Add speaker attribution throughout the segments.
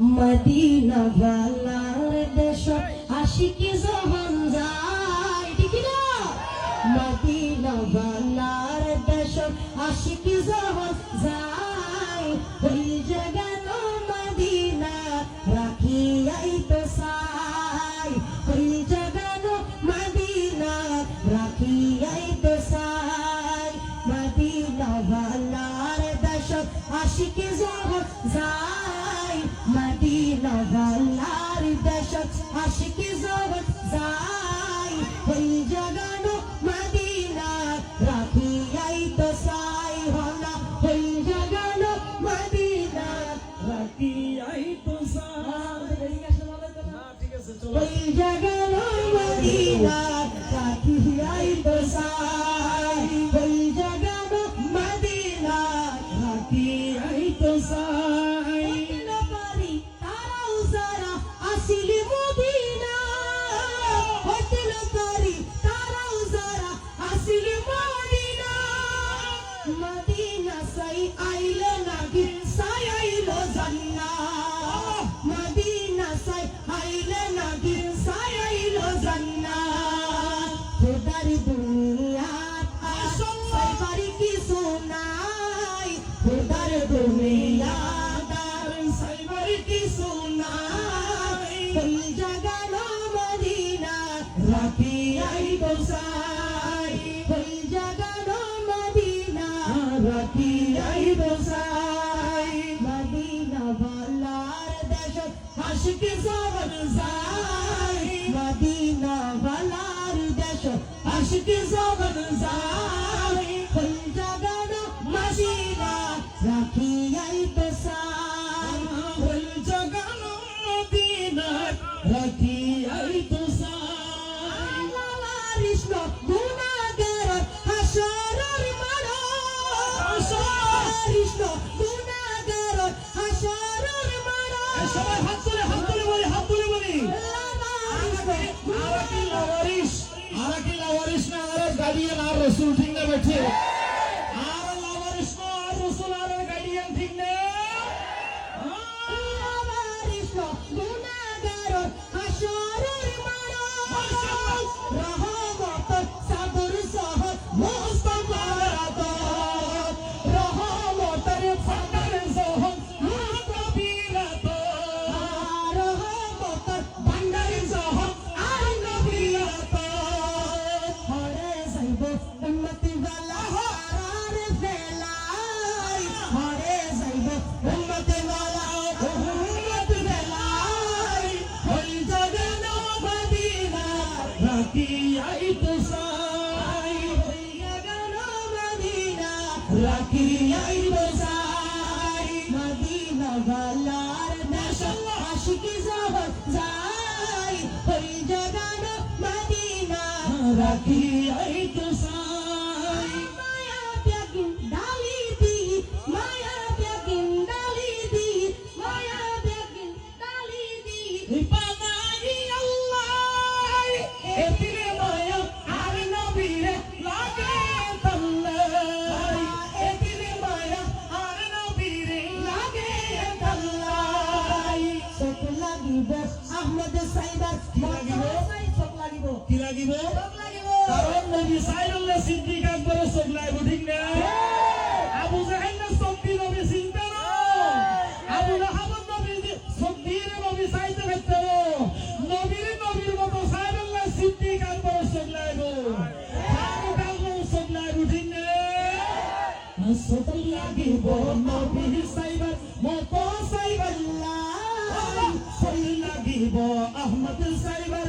Speaker 1: Medina ভালার দেশ Aashiqui John যায়, ঠিক না? মদিনা ভালার দেশ আশিকি জহন যায়, ওই জায়গানো মদিনা ভালার দেশ আশিকি যখন যায় ওই জায়গানো মদিনা রাখিয়াই তো সাই হলা। মদিনা
Speaker 2: তো
Speaker 1: জাগানো আশিক জবর যাই মদিনা ভালার দেশ। আশিক কোন জাগানো মদিনা
Speaker 2: মদিনা
Speaker 1: কৃষ্ণ গুণাগার হাসরের কৃষ্ণ গুণাগার হাসরের মানো
Speaker 2: সবাই হাত রসুল ঠিক
Speaker 1: মদিনা
Speaker 2: রাখি আই তো
Speaker 1: যাই মদিনা বালার দেশ আশিকি জবর যাই
Speaker 2: কি লাগিব?
Speaker 1: চোখ
Speaker 2: কারণ নবী সাইদুল্লাহ সিদ্দিক আকবর চোখ লাগবো ঠিক না আবু জাহেল না সত্যি নবী চিন্তা আবু লাহাবত নবী সত্যির নবী সাইতে ভেতর নবীর নবীর মতো সাইদুল্লাহ সিদ্দিক আকবর চোখ আকবর চোখ লাগবো ঠিক না চোখ লাগিব নবী সাইবার মতো সাইবার চোখ লাগিব আহমদ সাইবার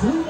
Speaker 3: Huh?